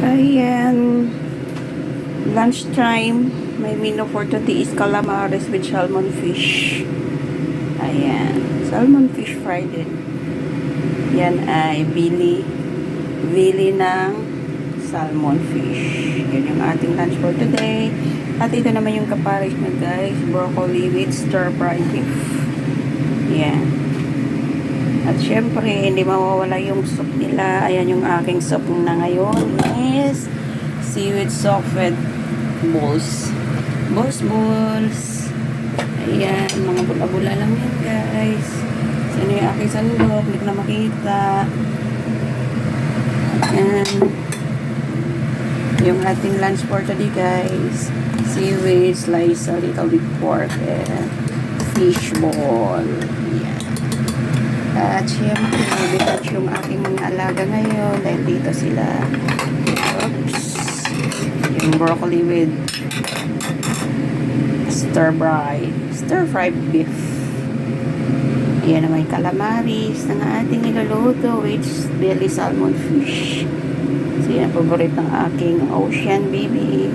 Ayan. Lunchtime. My menu for today is calamares with salmon fish. Ayan. Salmon fish fried din. Yan ay bili. Bili ng salmon fish. Yan yung ating lunch for today. At ito naman yung kaparish na guys. Broccoli with stir fried beef. Yan. At syempre, hindi mawawala yung soup nila. Ayan yung aking soup na ngayon is seaweed soffit balls. Balls, balls. Ayan, mga bula-bula lang yan guys. Sino yung aking sandok? Hindi ko na makita. Ayan. Yung ating lunch for today guys. Seaweed, slice a little bit pork, and fish ball. Ayan. At syempre, bigat yung aking mga alaga ngayon dahil dito sila. Oops. Yung broccoli with stir fry. Stir fry beef. Yan naman yung calamaris ng ating niluluto which belly salmon fish. So yan ang paborito ng aking ocean baby.